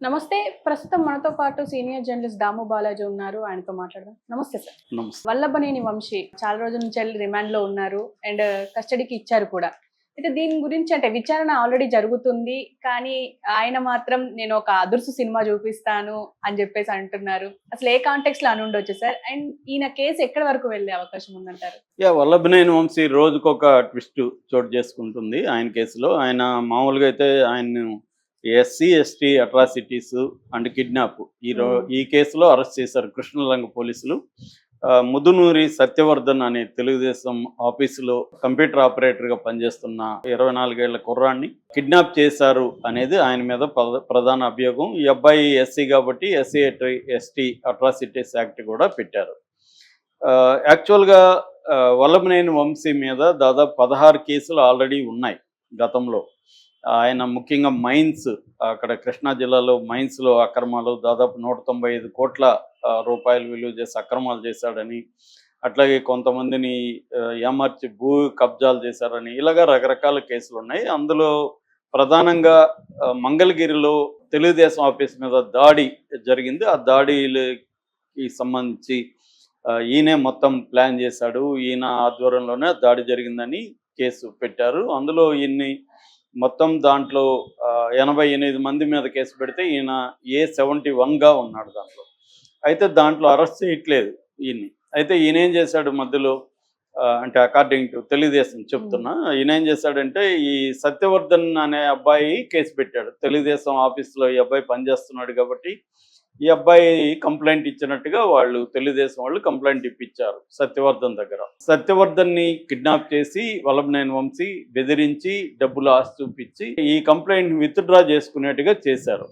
నమస్తే ప్రస్తుతం మనతో పాటు సీనియర్ జర్నలిస్ట్ దాము బాలాజీ ఉన్నారు ఆయనతో మాట్లాడదాం. నమస్తే సార్. వల్లభనేని వంశీ చాలా రోజుల నుంచి వెళ్ళి రిమాండ్లో ఉన్నారు అండ్ కస్టడీకి ఇచ్చారు కూడా. అయితే దీని గురించి అంటే విచారణ ఆల్రెడీ జరుగుతుంది కానీ ఆయన మాత్రం నేను ఒక అదుర్సు సినిమా చూపిస్తాను అని చెప్పేసి అంటున్నారు. అసలు ఏ కాంటెక్స్లో అని ఉండొచ్చు సార్? అండ్ ఈయన కేసు ఎక్కడి వరకు వెళ్ళే అవకాశం ఉందంటారు? యా వల్లభనేని వంశీ రోజుకొక ట్విస్ట్ చోటు చేసుకుంటుంది ఆయన కేసులో. ఆయన మామూలుగా అయితే ఆయన SC ST atrocities and kidnap. ఈ రో. ఈ కేసులో అరెస్ట్ చేశారు కృష్ణలంగ పోలీసులు. ముదునూరి సత్యవర్ధన్ అనే తెలుగుదేశం ఆఫీసులో కంప్యూటర్ ఆపరేటర్గా పనిచేస్తున్న ఇరవై నాలుగేళ్ళ కుర్రాన్ని కిడ్నాప్ చేశారు అనేది ఆయన మీద ప్రధ- ప్రధాన అభియోగం. ఈ అబ్బాయి ఎస్సీ కాబట్టి ఎస్సీ ఎస్టీ అట్రాసిటీస్ యాక్ట్ కూడా పెట్టారు. యాక్చువల్గా వల్లభనేని వంశీ మీద దాదాపు పదహారు కేసులు ఆల్రెడీ ఉన్నాయి గతంలో. ఆయన ముఖ్యంగా మైన్స్ అక్కడ కృష్ణా జిల్లాలో మైన్స్లో అక్రమాలు దాదాపు నూట తొంభై ఐదు కోట్ల రూపాయలు విలువ చేసి అక్రమాలు చేశాడని అట్లాగే కొంతమందిని ఆ, ఏమార్చి భూ కబ్జాలు చేశారని ఇలాగా రకరకాల కేసులు ఉన్నాయి. అందులో ప్రధానంగా మంగళగిరిలో తెలుగుదేశం ఆఫీస్ మీద దాడి జరిగింది. ఆ దాడికి సంబంధించి ఈయనే మొత్తం ప్లాన్ చేశాడు. ఈయన ఆధ్వర్యంలోనే దాడి జరిగిందని కేసు పెట్టారు. అందులో ఈయన్ని మొత్తం దాంట్లో ఎనభై ఎనిమిది మంది మీద కేసు పెడితే ఈయన ఏ సెవెంటీ వన్గా ఉన్నాడు దాంట్లో. అయితే దాంట్లో అరెస్ట్ చేయట్లేదు ఈయన్ని. అయితే ఈయన ఏం చేశాడు మధ్యలో అంటే అకార్డింగ్ టు తెలుగుదేశం చెప్తున్నా ఈయన ఏం చేశాడంటే ఈ సత్యవర్ధన్ అనే అబ్బాయి కేసు పెట్టాడు. తెలుగుదేశం ఆఫీస్లో ఈ అబ్బాయి పనిచేస్తున్నాడు కాబట్టి ఈ అబ్బాయి కంప్లైంట్ ఇచ్చినట్టుగా వాళ్ళు తెలుగుదేశం వాళ్ళు కంప్లైంట్ ఇప్పించారు సత్యవర్ధన్ దగ్గర. సత్యవర్ధన్ని కిడ్నాప్ చేసి వల్లభనేని వంశీ బెదిరించి డబ్బులు ఆశ చూపించి ఈ కంప్లైంట్ విత్డ్రా చేసుకునేట్టుగా చేశారు.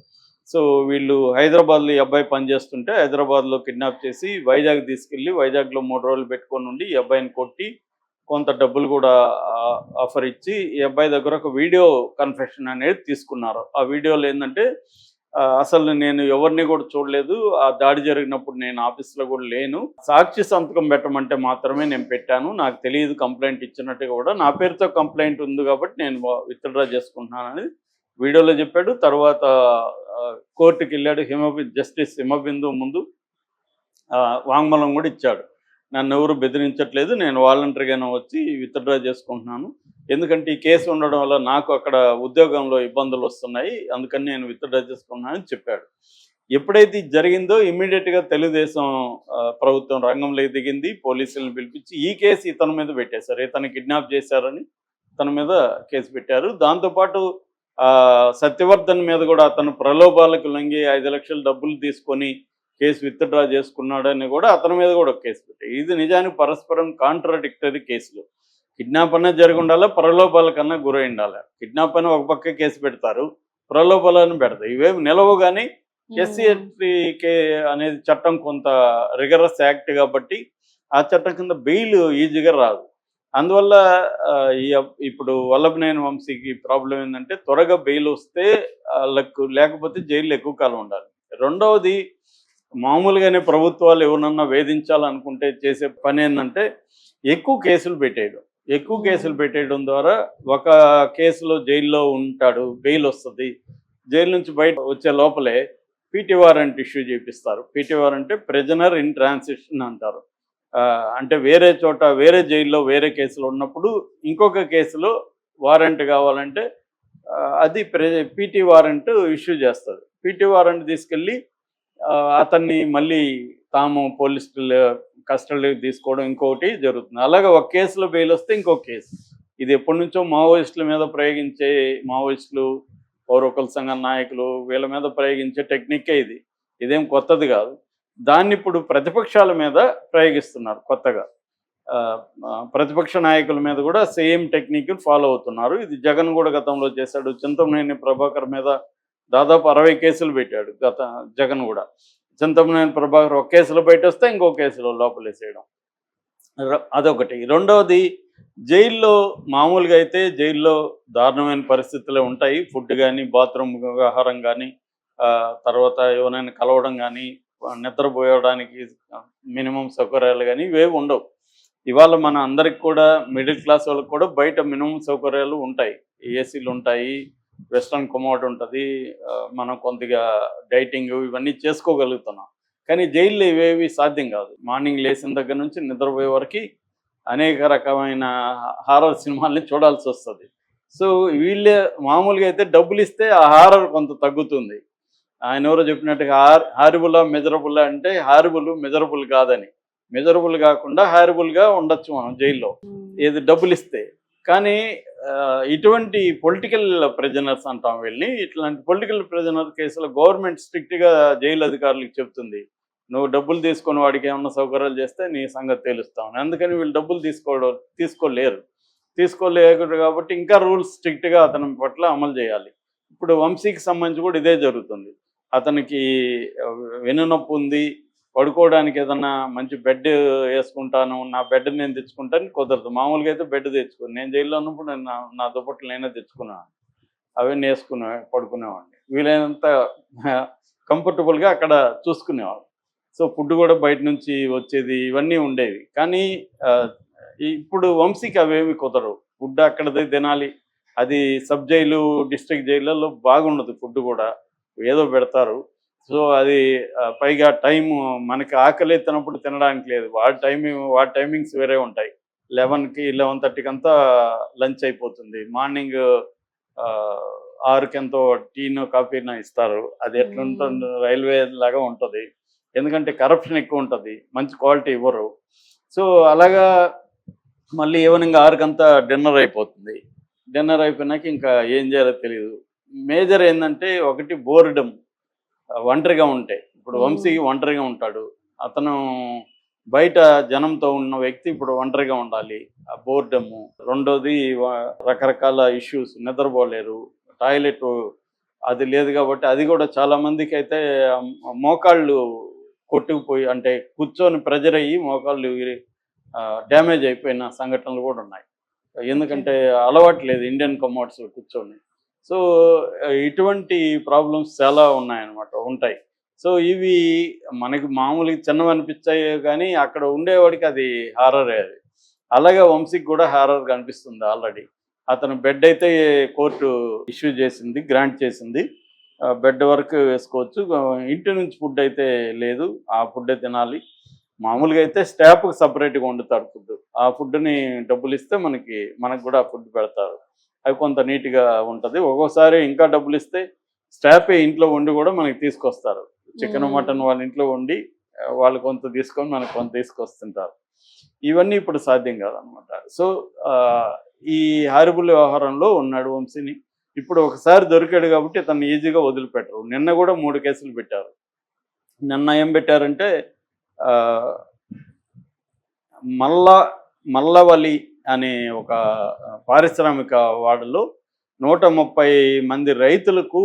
సో వీళ్ళు హైదరాబాద్లో ఈ అబ్బాయి పనిచేస్తుంటే హైదరాబాద్లో కిడ్నాప్ చేసి వైజాగ్ తీసుకెళ్ళి వైజాగ్లో మూడు రోజులు పెట్టుకొని ఉండి ఈ అబ్బాయిని కొట్టి కొంత డబ్బులు కూడా ఆఫర్ ఇచ్చి ఈ అబ్బాయి దగ్గర ఒక వీడియో కన్ఫెషన్ అనేది తీసుకున్నారు. ఆ వీడియోలో ఏంటంటే అసలు నేను ఎవరిని కూడా చూడలేదు. ఆ దాడి జరిగినప్పుడు నేను ఆఫీస్లో కూడా లేను. సాక్షి సంతకం పెట్టమంటే మాత్రమే నేను పెట్టాను. నాకు తెలియదు కంప్లైంట్ ఇచ్చినట్టుగా కూడా. నా పేరుతో కంప్లైంట్ ఉంది కాబట్టి నేను విత్డ్రా చేసుకుంటున్నానని వీడియోలో చెప్పాడు. తర్వాత కోర్టుకి వెళ్ళాడు హిమబి జస్టిస్ హిమబిందు ముందు ఆ, కూడా ఇచ్చాడు. నన్ను ఎవరు బెదిరించట్లేదు. నేను వాలంటరీగానే వచ్చి విత్డ్రా చేసుకుంటున్నాను. ఎందుకంటే ఈ కేసు ఉండడం వల్ల నాకు అక్కడ ఉద్యోగంలో ఇబ్బందులు వస్తున్నాయి. అందుకని నేను విత్డ్రా చేసుకున్నానని చెప్పాడు. ఎప్పుడైతే ఇది జరిగిందో ఇమ్మీడియట్గా తెలుగుదేశం ప్రభుత్వం రంగంలోకి దిగింది. పోలీసులను పిలిపించి ఈ కేసు ఇతని మీద పెట్టేశారు ఇతను కిడ్నాప్ చేశారని తన మీద కేసు పెట్టారు. దాంతోపాటు ఆ, సత్యవర్ధన్ మీద కూడా అతను ప్రలోభాలకు లొంగి ఐదు లక్షల డబ్బులు తీసుకొని కేసు విత్డ్రా చేసుకున్నాడని కూడా అతని మీద కూడా ఒక కేసు పెట్టారు ఇది నిజానికి పరస్పరం కాంట్రాడిక్టరీ కేసులు. కిడ్నాప్ అన్నా జరిగి ఉండాలి ప్రలోభాల కన్నా గురై ఉండాలి? కిడ్నాప్ అని ఒక పక్క కేసు పెడతారు ప్రలోభాలను పెడతారు. ఇవేమి నిలవు కానీ ఎస్సీ కే అనేది చట్టం కొంత రిగరస్ యాక్ట్ కాబట్టి ఆ చట్టం కింద బెయిల్ ఈజీగా రాదు. అందువల్ల ఇప్పుడు వల్లభనేని వంశీకి ప్రాబ్లం ఏంటంటే త్వరగా బెయిల్ వస్తే వాళ్ళకు లేకపోతే జైల్లో ఎక్కువ కాలం ఉండాలి. రెండవది మామూలుగానే ప్రభుత్వాలు ఎవరన్నా వేధించాలనుకుంటే చేసే పని ఏంటంటే ఎక్కువ కేసులు పెట్టేయడం. ఎక్కువ కేసులు పెట్టేయడం ద్వారా ఒక కేసులో జైల్లో ఉంటాడు బెయిల్ వస్తుంది. జైలు నుంచి బయట వచ్చే లోపలే పీటీ వారెంట్ ఇష్యూ చేపిస్తారు. PT warrant prisoner in transition అంటారు. అంటే వేరే చోట వేరే జైల్లో వేరే కేసులు ఉన్నప్పుడు ఇంకొక కేసులో వారెంట్ కావాలంటే అది ప్రె పీటీ వారెంట్ ఇష్యూ చేస్తుంది. పీటీ వారెంట్ తీసుకెళ్ళి అతన్ని మళ్ళీ తాము పోలీసులు కస్టడీకి తీసుకోవడం ఇంకొకటి జరుగుతుంది. అలాగే ఒక కేసులో బెయిల్ వస్తే ఇంకో కేసు. ఇది ఎప్పటి నుంచో మావోయిస్టుల మీద ప్రయోగించే మావోయిస్టులు పౌరకుల సంఘ నాయకులు వీళ్ళ మీద ప్రయోగించే టెక్నికే ఇది. ఇదేం కొత్తది కాదు. దాన్ని ఇప్పుడు ప్రతిపక్షాల మీద ప్రయోగిస్తున్నారు కొత్తగా. ఆ, ప్రతిపక్ష నాయకుల మీద కూడా సేమ్ టెక్నిక్ ఫాలో అవుతున్నారు. ఇది జగన్ కూడా గతంలో చేశాడు. చింతమనేని ప్రభాకర్ మీద దాదాపు అరవై కేసులు పెట్టాడు గత జగన్ కూడా. చింతమనేని ప్రభాకర్ ఒక కేసులో బయట వస్తే ఇంకో కేసులో లోపలేసేయడం. అదొకటి. రెండవది జైల్లో మామూలుగా అయితే జైల్లో దారుణమైన పరిస్థితులే ఉంటాయి. ఫుడ్ కానీ బాత్రూమ్ వ్యవహారం కానీ తర్వాత ఎవరైనా కలవడం కానీ నిద్రపోయడానికి మినిమం సౌకర్యాలు కానీ ఇవేవి ఉండవు. ఇవాళ మన అందరికి కూడా మిడిల్ క్లాస్ వాళ్ళకి కూడా బయట మినిమం సౌకర్యాలు ఉంటాయి. ఏసీలు ఉంటాయి వెస్ట్రన్ కొమోడ్ ఉంటుంది. మనం కొద్దిగా డైటింగ్ ఇవన్నీ చేసుకోగలుగుతున్నాం. కానీ జైల్లో ఇవేవి సాధ్యం కాదు. మార్నింగ్ లేచిన దగ్గర నుంచి నిద్రపోయే వరకు అనేక రకమైన హారర్ సినిమాల్ని చూడాల్సి వస్తుంది. సో వీళ్ళే మామూలుగా అయితే డబ్బులు ఇస్తే ఆ హారర్ కొంత తగ్గుతుంది. ఆయన ఎవరో చెప్పినట్టుగా హార్ హారిబుల్ మెజరబుల్ అంటే హారిబుల్ మెజరబుల్ కాదని. మెజరబుల్ కాకుండా హారిబుల్గా ఉండొచ్చు మనం జైల్లో. ఏది డబ్బులు ఇస్తే. కానీ ఇటువంటి పొలిటికల్ ప్రిజనర్స్ అంటాం వెళ్ళి ఇట్లాంటి పొలిటికల్ ప్రిజనర్ కేసులో గవర్నమెంట్ స్ట్రిక్ట్గా జైలు అధికారులకు చెప్తుంది నువ్వు డబ్బులు తీసుకొని వాడికి ఏమన్నా సౌకర్యాలు చేస్తే నీ సంగతి తెలుస్తావు అందుకని వీళ్ళు డబ్బులు తీసుకోవడం తీసుకోలేరు. తీసుకోలేరు కాబట్టి ఇంకా రూల్స్ స్ట్రిక్ట్గా అతని పట్ల అమలు చేయాలి. ఇప్పుడు వంశీకి సంబంధించి కూడా ఇదే జరుగుతుంది. అతనికి ఆ, ఉంది పడుకోవడానికి ఏదన్నా మంచి బెడ్ వేసుకుంటాను నా బెడ్ నేను తెచ్చుకుంటాను కుదరదు. మామూలుగా అయితే బెడ్ తెచ్చుకుని. నేను జైల్లో ఉన్నప్పుడు నేను నా నా దుప్పట్లు నేనే తెచ్చుకున్నాను అవన్నీ వేసుకునే పడుకునేవాడిని. వీలైనంత కంఫర్టబుల్గా అక్కడ చూసుకునేవాడు సో ఫుడ్ కూడా బయట నుంచి వచ్చేది ఇవన్నీ ఉండేవి. కానీ ఇప్పుడు వంశీకి అవేమి కుదరవు. ఫుడ్ అక్కడదే తినాలి. అది సబ్ జైలు డిస్ట్రిక్ట్ జైళ్ళల్లో బాగుండదు ఫుడ్ కూడా. ఏదో పెడతారు. సో అది పైగా టైం మనకి ఆకలి ఎత్తినప్పుడు తినడానికి లేదు. వాడి టైమింగ్ వాడి టైమింగ్స్ వేరే ఉంటాయి. లెవెన్కి లెవెన్ థర్టీకి అంతా లంచ్ అయిపోతుంది. మార్నింగ్ ఆరుకి ఎంతో టీనో కాఫీనో ఇస్తారు. అది ఎట్లుంటుంది రైల్వే లాగా ఉంటుంది. ఎందుకంటే కరప్షన్ ఎక్కువ ఉంటుంది. మంచి క్వాలిటీ ఇవ్వరు. సో అలాగా మళ్ళీ ఈవినింగ్ ఆరుకంతా డిన్నర్ అయిపోతుంది. డిన్నర్ అయిపోయినాక ఇంకా ఏం చేయాలో తెలియదు మేజర్ ఏంటంటే ఒకటి బోర్డమ్. ఒంటరిగా ఉంటే. ఇప్పుడు. వంశీ ఒంటరిగా ఉంటాడు. అతను బయట జనంతో ఉన్న వ్యక్తి ఇప్పుడు ఒంటరిగా ఉండాలి. ఆ బోర్డము రెండోది రకరకాల ఇష్యూస్ నిద్రపోలేరు. టాయిలెట్ అది లేదు కాబట్టి అది కూడా చాలా మందికి అయితే మోకాళ్ళు కొట్టుకుపోయి అంటే కూర్చొని ప్రెజర్ అయ్యి మోకాళ్ళు డ్యామేజ్ అయిపోయిన సంఘటనలు కూడా ఉన్నాయి. ఎందుకంటే అలవాటు లేదు ఇండియన్ కమోడ్స్ కూర్చొని. సో ఇటువంటి ప్రాబ్లమ్స్ చాలా ఉన్నాయన్నమాట ఉంటాయి. సో ఇవి మనకి మామూలుగా చిన్నవి అనిపించాయి కానీ అక్కడ ఉండేవాడికి అది హారరే అది. అలాగే వంశీకి కూడా హారర్ కనిపిస్తుంది ఆల్రెడీ అతను బెడ్ అయితే కోర్టు ఇష్యూ చేసింది గ్రాంట్ చేసింది. బెడ్ వరకు వేసుకోవచ్చు. ఇంటి నుంచి ఫుడ్ అయితే లేదు ఆ ఫుడ్ తినాలి. మామూలుగా అయితే స్టాఫ్కి సపరేట్గా వండుతారు ఫుడ్ ఆ ఫుడ్ని డబ్బులు ఇస్తే మనకి మనకు కూడా ఫుడ్ పెడతారు. అవి కొంత నీట్గా ఉంటుంది. ఒక్కోసారి ఇంకా డబ్బులు ఇస్తే స్టాఫే ఇంట్లో వండి కూడా మనకి తీసుకొస్తారు. చికెన్. మటన్ వాళ్ళ ఇంట్లో వండి ఆ, వాళ్ళు కొంత తీసుకొని మనకు కొంత తీసుకొస్తుంటారు. ఇవన్నీ ఇప్పుడు సాధ్యం కాదనమాట. సో ఈ హారిబుల్ వ్యవహారంలో ఉన్నాడు వంశీని. ఇప్పుడు ఒకసారి దొరికాడు కాబట్టి తను ఈజీగా వదిలిపెట్టరు. నిన్న కూడా మూడు కేసులు పెట్టారు. నిన్న ఏం పెట్టారంటే మల్ల మల్లవలి అనే ఒక పారిశ్రామిక వాడలో నూట ముప్పై మంది రైతులకు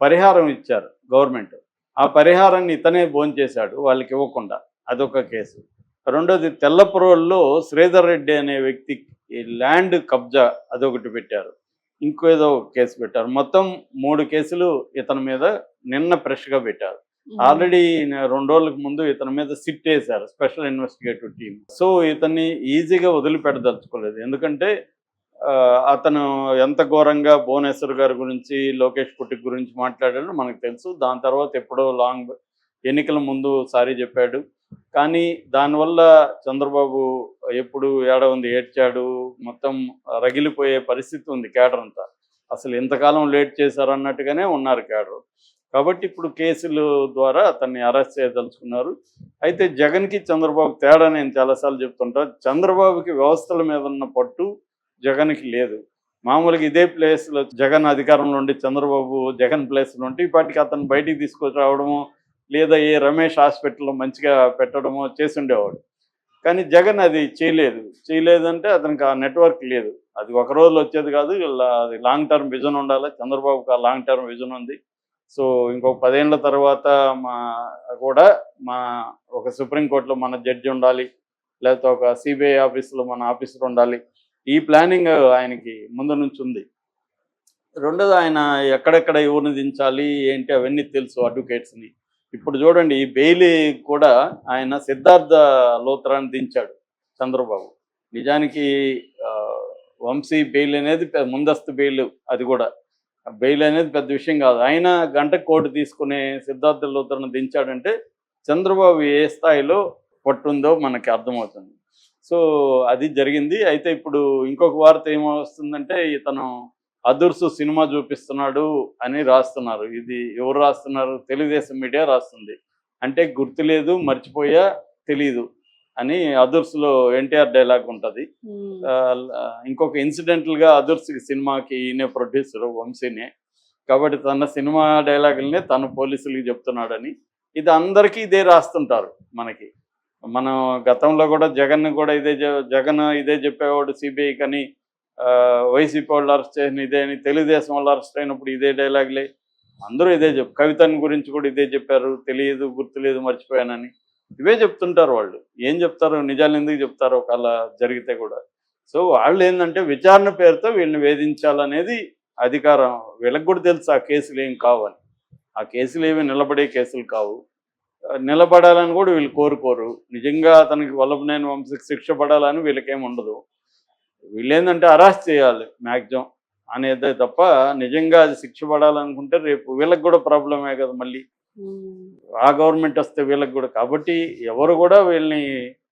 పరిహారం ఇచ్చారు గవర్నమెంట్. ఆ పరిహారాన్ని ఇతనే భోంచేశాడు వాళ్ళకి ఇవ్వకుండా. అదొక కేసు. రెండోది తెల్లపురోల్లో శ్రీధర్ రెడ్డి అనే వ్యక్తి ల్యాండ్ కబ్జా అదొకటి పెట్టారు. ఇంకో ఏదో ఒక కేసు పెట్టారు. మొత్తం మూడు కేసులు ఇతని మీద నిన్న ఫ్రెష్గా పెట్టారు. ఆల్రెడీ రెండు రోజులకు ముందు ఇతని మీద సిట్ వేశారు స్పెషల్ ఇన్వెస్టిగేటివ్ టీం సో ఇతన్ని ఈజీగా వదిలిపెట్టదలుచుకోలేదు. ఎందుకంటే అతను ఎంత ఘోరంగా భువనేశ్వర్ గారి గురించి లోకేష్ పుట్టిక్ గురించి మాట్లాడాడో మనకు తెలుసు. దాని తర్వాత ఎప్పుడో లాంగ్ ఎన్నికల ముందు సారీ చెప్పాడు. కానీ దానివల్ల చంద్రబాబు ఎప్పుడు ఏడ ఉంది ఏడ్చాడు మొత్తం రగిలిపోయే పరిస్థితి ఉంది కేడర్ అంతా. అసలు ఇంతకాలం లేట్ చేశారు అన్నట్టుగానే ఉన్నారు కేడర్ కాబట్టి ఇప్పుడు కేసులు ద్వారా అతన్ని అరెస్ట్ చేయదలుచుకున్నారు. అయితే జగన్కి చంద్రబాబు తేడా నేను చాలాసార్లు చెప్తుంటా చంద్రబాబుకి వ్యవస్థల మీద ఉన్న పట్టు జగన్కి లేదు. మామూలుగా ఇదే ప్లేస్లో జగన్ అధికారంలో ఉండి చంద్రబాబు జగన్ ప్లేస్లో ఉంటే ఇప్పటికి అతను బయటికి తీసుకొచ్చి రావడము లేదా ఏ రమేష్ హాస్పిటల్లో మంచిగా పెట్టడమో చేసుండేవాడు కానీ జగన్ అది చేయలేదు. చేయలేదంటే అతనికి ఆ నెట్వర్క్ లేదు. అది ఒక రోజులో వచ్చేది కాదు ఇలా అది లాంగ్ టర్మ్ విజన్ ఉండాలి చంద్రబాబుకి ఆ లాంగ్ టర్మ్ విజన్ ఉంది. సో ఇంకొక పదేళ్ళ తర్వాత మా కూడా మా ఒక సుప్రీంకోర్టులో మన జడ్జి ఉండాలి లేకపోతే ఒక సిబిఐ ఆఫీసులో మన ఆఫీసర్ ఉండాలి. ఈ ప్లానింగ్ ఆయనకి ముందు నుంచి ఉంది. రెండోది ఆయన ఎక్కడెక్కడ ఎవరిని దించాలి ఏంటి అవన్నీ తెలుసు అడ్వకేట్స్ని. ఇప్పుడు చూడండి ఈ బెయిలీ కూడా ఆయన సిద్ధార్థ లోత్రాన్ని దించాడు చంద్రబాబు. నిజానికి వంశీ బెయిల్ అనేది ముందస్తు బెయిల్ అది కూడా. బెయిల్ అనేది పెద్ద విషయం కాదు. ఆయన గంట కోటి తీసుకునే సిద్ధార్థ లూథర్ను దించాడంటే చంద్రబాబు ఏ స్థాయిలో పట్టుందో మనకి అర్థమవుతుంది. సో అది జరిగింది. అయితే ఇప్పుడు ఇంకొక వార్త ఏమొస్తుందంటే ఇతను అదుర్సు సినిమా చూపిస్తున్నాడు అని రాస్తున్నారు. ఇది ఎవరు రాస్తున్నారు? తెలుగుదేశం మీడియా రాస్తుంది. అంటే గుర్తులేదు మర్చిపోయా తెలీదు. అని అదుర్సులో ఎన్టీఆర్ డైలాగ్ ఉంటుంది. ఇంకొక ఇన్సిడెంటల్గా అదుర్స్ సినిమాకి ఈయనే ప్రొడ్యూసర్ వంశీనే. కాబట్టి తన సినిమా డైలాగులనే తను పోలీసులకి చెప్తున్నాడని ఇది అందరికీ ఇదే రాస్తుంటారు మనకి. మనం గతంలో కూడా జగన్ కూడా ఇదే జగన్ ఇదే చెప్పేవాడు సిబిఐ కానీ వైసీపీ వాళ్ళు అరెస్ట్ చేసిన ఇదే అని తెలుగుదేశం వాళ్ళు అరెస్ట్ అయినప్పుడు ఇదే డైలాగులే. అందరూ ఇదే చెప్పు కవితని గురించి కూడా ఇదే చెప్పారు తెలియదు గుర్తులేదు మర్చిపోయానని. ఇవే చెప్తుంటారు వాళ్ళు. ఏం చెప్తారు నిజాలు ఎందుకు చెప్తారు ఒకవేళ జరిగితే కూడా. సో వాళ్ళు ఏంటంటే విచారణ పేరుతో వీళ్ళని వేధించాలనేది అధికారం. వీళ్ళకి కూడా తెలుసు ఆ కేసులు ఏం కావని ఆ కేసులు ఏమి నిలబడే కేసులు కావు. నిలబడాలని కూడా వీళ్ళు కోరుకోరు. నిజంగా అతనికి వల్లభనేని వంశకి శిక్ష పడాలని వీళ్ళకేం ఉండదు. వీళ్ళేందంటే అరాస్ట్ అరెస్ట్ చేయాలి మ్యాక్సిమం అనేదే తప్ప నిజంగా అది శిక్ష పడాలనుకుంటే రేపు వీళ్ళకి కూడా ప్రాబ్లమే కదా మళ్ళీ. ఆ గవర్నమెంట్ వస్తే వీళ్ళకి కూడా. కాబట్టి ఎవరు కూడా వీళ్ళని